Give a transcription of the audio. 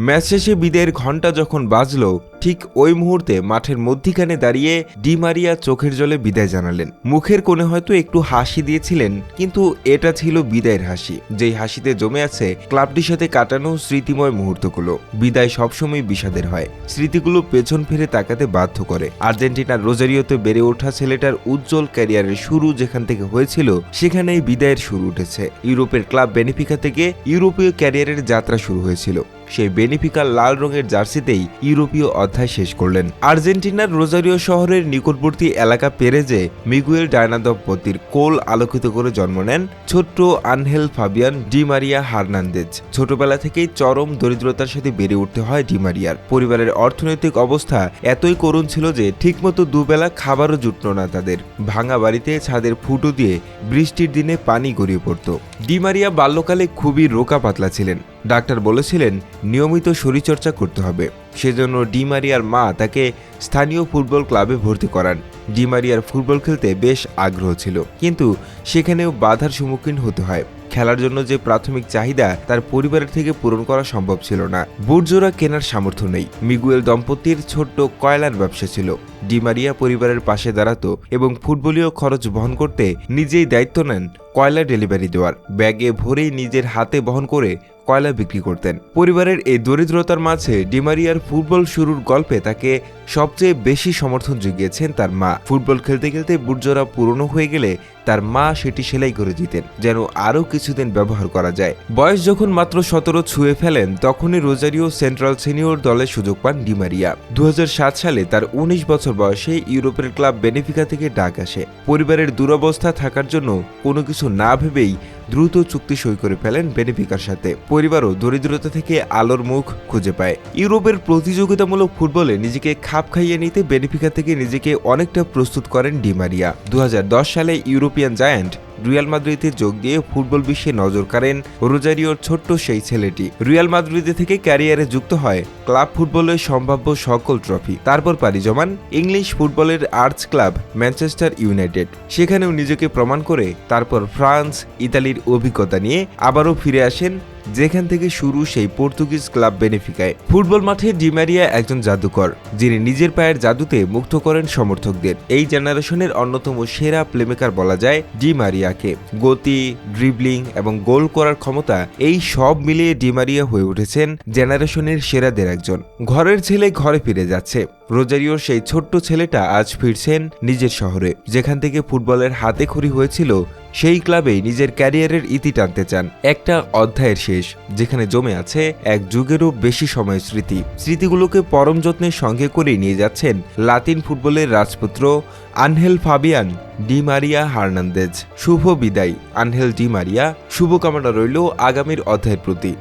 Match শেষে বিদায়ের ঘণ্টা যখন বাজলো, ঠিক ওই মুহূর্তে মাঠের মধ্যিখানে দাঁড়িয়ে ডিমারিয়া চোখের জলে বিদায় জানালেন। মুখের কোণে হয়তো একটু হাসি দিয়েছিলেন, কিন্তু এটা ছিল বিদায়ের হাসি। যেই হাসিতে জমে আছে ক্লাবটির সাথে কাটানো স্মৃতিময় মুহূর্তগুলো। বিদায় সবসময় বিষাদের হয়। স্মৃতিগুলো পেছন ফিরে তাকাতে বাধ্য করে। আর্জেন্টিনার রোজারিওতে বেড়ে ওঠা ছেলেটার উজ্জ্বল ক্যারিয়ারের শুরু যেখান থেকে হয়েছিল, সেখানেই বিদায়ের শুরু উঠেছে। ইউরোপের ক্লাব বেনিফিকা থেকে ইউরোপীয় ক্যারিয়ারের যাত্রা শুরু হয়েছিল। সেই বেনিফিকার লাল রঙের জার্সিতেই ইউরোপীয় অধ্যায় শেষ করলেন। আর্জেন্টিনার রোজারিও শহরের নিকটবর্তী এলাকা পেরেজে মিগুয়েল ডায়না দম্পতির কোল আলোকিত করে জন্ম নেন ছোট্ট আনহেল ফাবিয়ান ডিমারিয়া হার্নান্দেজ। ছোটবেলা থেকেই চরম দরিদ্রতার সাথে বেড়ে উঠতে হয় ডিমারিয়ার পরিবারের অর্থনৈতিক অবস্থা এতই করুণ ছিল যে ঠিকমতো দুবেলা খাবারও জুটল না তাদের। ভাঙা বাড়িতে ছাদের ফুটো দিয়ে বৃষ্টির দিনে পানি গড়িয়ে পড়ত। ডিমারিয়া বাল্যকালে খুবই রোকা পাতলা ছিলেন। ডাক্তার বলেছিলেন, নিয়মিত শরীরচর্চা করতে হবে। সেজন্য ডিমারিয়ার মা তাকে স্থানীয় ফুটবল ক্লাবে ভর্তি করান। ডিমারিয়ার ফুটবল খেলতে বেশ আগ্রহ ছিল। কিন্তু সেখানেও বাধার সম্মুখীন হতে হয়। খেলার জন্য যে প্রাথমিক চাহিদা, তার পরিবারের থেকে পূরণ করা সম্ভব ছিল না। বুটজোড়া কেনার সামর্থ্য নেই। মিগুয়েল দম্পতির ছোট্ট কয়লার ব্যবসা ছিল। ডিমারিয়া পরিবারের পাশে দাঁড়াতো এবং ফুটবলীয় খরচ বহন করতে নিজেই দায়িত্ব নেন কয়লা ডেলিভারি দেওয়ার। ব্যাগে ভরেই নিজের হাতে বহন করে কয়লা বিক্রি করতেন। পরিবারের এই দরিদ্রতার মাঝে ডিমারিয়ার ফুটবল শুরুর গল্পে তাকে সবচেয়ে বেশি সমর্থন জুগিয়েছেন তার মা। ফুটবল খেলতে খেলতে বুটজোড়া পুরনো হয়ে গেলে তার মা সেটি সেলাই করে দিতেন, যেন আরও কিছুদিন ব্যবহার করা যায়। বয়স যখন মাত্র সতেরো ছুঁয়ে ফেলেন, তখনই রোজারিও সেন্ট্রাল সিনিয়র দলে সুযোগ পান ডিমারিয়া। দু হাজার সাত সালে তার উনিশ বছর বয়সে ইউরোপের ক্লাব বেনিফিকা থেকে ডাক আসে। পরিবারের দুরবস্থা থাকার জন্য কোনো কিছু না ভেবেই দ্রুত চুক্তি সই করে ফেলেন বেনিফিকার সাথে। পরিবারও দরিদ্রতা থেকে আলোর মুখ খুঁজে পায়। ইউরোপের প্রতিযোগিতামূলক ফুটবলে নিজেকে খাপ খাইয়ে নিতে বেনিফিকা থেকে নিজেকে অনেকটা প্রস্তুত করেন ডিমারিয়া দু হাজার দশ সালে ইউরোপিয়ান জায়ান্ট রিয়াল মাদ্রিদে যোগ দিয়ে ফুটবল বিশ্বে নজর কাড়েন রোজারিওর ছোট্ট সেই ছেলেটি। রিয়াল মাদ্রিদে থেকে ক্যারিয়ারে যুক্ত হয় ক্লাব ফুটবলের সম্ভাব্য সকল ট্রফি। তারপর পাড়ি জমান ইংলিশ ফুটবলের আর্চ ক্লাব ম্যানচেস্টার ইউনাইটেড। সেখানেও নিজেকে প্রমাণ করে তারপর ফ্রান্স, ইতালির অভিজ্ঞতা নিয়ে আবারও ফিরে আসেন যেখান থেকে শুরু সেই পর্তুগিজ ক্লাব বেনিফিকায়। ফুটবল মাঠে ডিমারিয়া একজন জাদুকর, যিনি নিজের পায়ের জাদুতে মুক্ত করেন সমর্থকদের। এই জেনারেশনের অন্যতম সেরা প্লেমেকার বলা যায় ডিমারিয়াকে গতি ড্রিবলিং এবং গোল করার ক্ষমতা এই সব মিলিয়ে ডিমারিয়া হয়ে উঠেছেন জেনারেশনের সেরাদের একজন। ঘরের ছেলে ঘরে ফিরে যাচ্ছে। রোজারিওর সেই ছোট্ট ছেলেটা আজ ফিরছেন নিজের শহরে, যেখান থেকে ফুটবলের হাতে খড়ি হয়েছিল সেই ক্লাবেই নিজের ক্যারিয়ারের ইতি টানতে চান। একটা অধ্যায়ের শেষ, যেখানে জমে আছে এক যুগেরও বেশি সময় স্মৃতি। স্মৃতিগুলোকে পরম যত্নের সঙ্গে করে নিয়ে যাচ্ছেন লাতিন ফুটবলের রাজপুত্র Angel Fabian Di Maria Hernandez. শুভ বিদায়, আনহেল ডি মারিয়া। শুভকামনা রইল আগামীর অধ্যায়ের প্রতি।